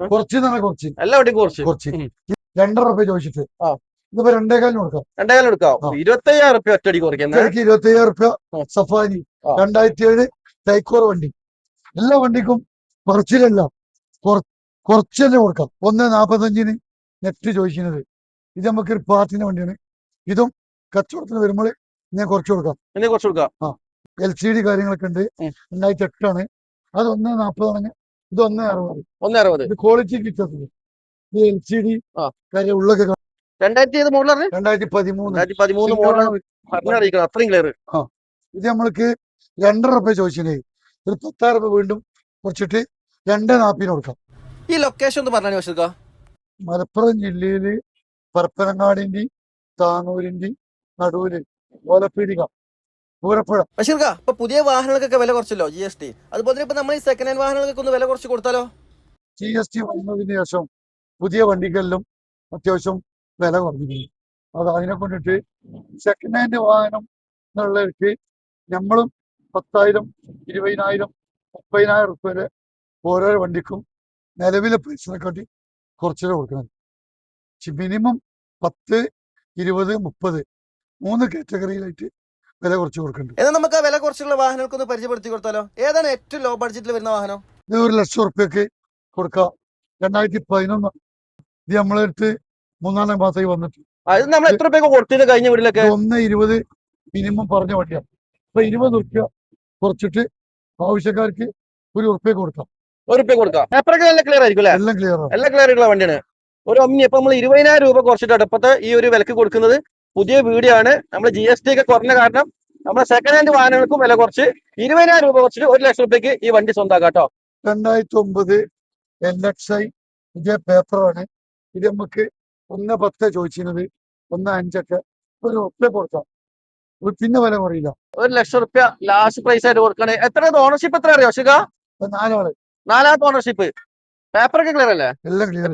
കുറച്ച് തന്നെ കുറച്ച്. എല്ലാ വണ്ടിക്കും കുറച്ച്. കുറച്ച്. രണ്ടര റുപ്യ ചോദിച്ചിട്ട്. ഇതിപ്പോ രണ്ടേകാലിന് കൊടുക്കാം. രണ്ടേകാലം എടുക്കാം. ഇരുപത്തി അയ്യായിരം റുപ്യ ഒറ്റടി കുറയ്ക്കുന്നത് ഇടയ്ക്ക് ഇരുപത്തി അയ്യായിരം റുപ്യ. സഫാരി. രണ്ടായിരത്തി ഏഴ് തൈക്കോർ വണ്ടി. എല്ലാ വണ്ടിക്കും കുറച്ചിലല്ല. കുറ- കുറച്ച് തന്നെ കൊടുക്കാം. ഒന്ന് നാപ്പത്തഞ്ചിന് നെറ്റ് ചോദിക്കുന്നത് ഇത് നമുക്ക് ഒരു പാർട്ടിന് വണ്ടിയാണ്. ഇതും കച്ചവടത്തിന് വരുമ്പോൾ ഞാൻ കുറച്ച് കൊടുക്കാം. കുറച്ച് കൊടുക്കാം. എൽ സി ഡി കാര്യങ്ങളൊക്കെ ഉണ്ട്. രണ്ടായിരത്തി എട്ടാണ്. അത് ഒന്ന് നാൽപ്പതാണെങ്കിൽ ഇത് ഒന്നേ അറുപത് ഒന്നേ അറുപത് ഇത് ക്വാളിറ്റി കിട്ടത്തില്ല. ഇത് എൽ സി ഡി. കാര്യം ഉള്ളൊക്കെ. രണ്ടായിരത്തി ഏത് മോഡലാണ് രണ്ടായിരത്തി പതിമൂന്ന് രണ്ടായിരത്തി പതിമൂന്ന് മോഡലാണ്. പറഞ്ഞറിയിക്കണം അത്രയും ക്ലിയർ ഇത് നമ്മൾക്ക് രണ്ടര റുപ്യ ചോദിച്ചിട്ടുണ്ടെങ്കിൽ ഒരു പത്തായിരം റുപ്യ വീണ്ടും കുറച്ചിട്ട് രണ്ട് നാപ്പിന് കൊടുക്കാം. ഈ ലൊക്കേഷൻ ഒന്ന് പറഞ്ഞു വെച്ചേക്കാം മലപ്പുറം ജില്ലയിൽ പരപ്പനങ്ങാടിന്റെ താനൂരിന്റെ നടുവിൽ ഓലപ്പീടിക. ബഷീർക്ക ഇപ്പൊ പുതിയ വാഹനങ്ങൾക്കൊക്കെ വില കുറച്ചല്ലോ ജി എസ് ടി അതുപോലെ ഇപ്പൊ നമ്മൾ ഈ സെക്കൻഡ് ഹാൻഡ് വാഹനങ്ങൾക്കൊക്കെ ഒന്ന് വില കുറച്ച് കൊടുത്താലോ? ജി എസ് ടി വന്നതിന് ശേഷം പുതിയ വണ്ടികളിലും അത്യാവശ്യം വില കുറഞ്ഞിരിക്കും അത് അതിനെ കൊണ്ടിട്ട് സെക്കൻഡ് ഹാൻഡ് വാഹനം എന്നുള്ളവർക്ക് നമ്മളും പത്തായിരം ഇരുപതിനായിരം മുപ്പതിനായിരം റുപ്യ വരെ ഓരോ വണ്ടിക്കും നിലവിലെ പൈസനെക്കാട്ടി കുറച്ചുകൂടെ കൊടുക്കുന്നത് മിനിമം പത്ത് ഇരുപത് മുപ്പത് മൂന്ന് കാറ്റഗറിയിലായിട്ട് വില കുറച്ച് കൊടുക്കുന്നുണ്ട് എന്നാൽ നമുക്ക് ആ വില കുറച്ചുള്ള വാഹനങ്ങൾക്ക് ഒന്ന് പരിചയപ്പെടുത്തി കൊടുത്താലോ? ഏതാണ് ഏറ്റവും ലോ ബഡ്ജറ്റിൽ വരുന്ന വാഹനം? ഇത് ഒരു ലക്ഷം റുപ്യക്ക് കൊടുക്കാം. രണ്ടായിരത്തി പതിനൊന്ന് ഇത് നമ്മളെ അടുത്ത് മൂന്നാലാം മാസമായി വന്നിട്ട്. അത് നമ്മൾ എത്ര രൂപയൊക്കെ കൊടുത്തത് കഴിഞ്ഞ വീട്ടിലൊക്കെ? ഒന്ന് ഇരുപത് മിനിമം പറഞ്ഞ വണ്ടിയാണ് അപ്പൊ ഇരുപത് റുപ്യ കുറച്ചിട്ട് ആവശ്യക്കാർക്ക് ഒരു ഉറുപ്പ്യ കൊടുക്കാം. ഒരു രൂപ കൊടുക്കാം. പേപ്പറൊക്കെ നല്ല ക്ലിയർ ആയിരിക്കും എല്ലാം ക്ലിയർ ആണ് എല്ലാം ക്ലിയർ ആയിട്ടുള്ള വണ്ടിയാണ്. ഒരു ഒമ്നി ഇപ്പൊ നമ്മൾ ഇരുപതിനായിരം രൂപ കുറച്ചിട്ട് ഇപ്പത്തെ ഈ ഒരു വിലക്ക് കൊടുക്കുന്നത്. പുതിയ വീഡിയോ ആണ്. നമ്മൾ ജി എസ് ടി ഒക്കെ കുറഞ്ഞ കാരണം നമ്മുടെ സെക്കൻഡ് ഹാൻഡ് വാഹനങ്ങൾക്കും വില കുറച്ച്. ഇരുപതിനായിരം രൂപ കുറച്ചിട്ട് ഒരു ലക്ഷം രൂപയ്ക്ക് ഈ വണ്ടി സ്വന്തമാക്കാം കേട്ടോ രണ്ടായിരത്തി ഒമ്പത് എൽ എക്സ് ഐ പുതിയ പേപ്പറാണ് ഇത് നമുക്ക് ഒന്ന് പത്ത് ചോദിച്ചിരുന്നത്. ഒന്ന് അഞ്ചൊക്കെ. ഒരു ഉറുപ്പ്യ കൊടുക്കാം. പിന്നെ വില കുറയില്ല. ഒരു ലക്ഷം റുപ്യ ലാസ്റ്റ് പ്രൈസ് ആയിട്ട് കൊടുക്കണേ. എത്ര? ഓണർഷിപ്പ് എത്ര അറിയോ ശിഖ നാലാമത് നാലാൾ. നാലാമത്തെ ഓണർഷിപ്പ് പേപ്പറൊക്കെ ക്ലിയർ അല്ലേ? എല്ലാം ക്ലിയർ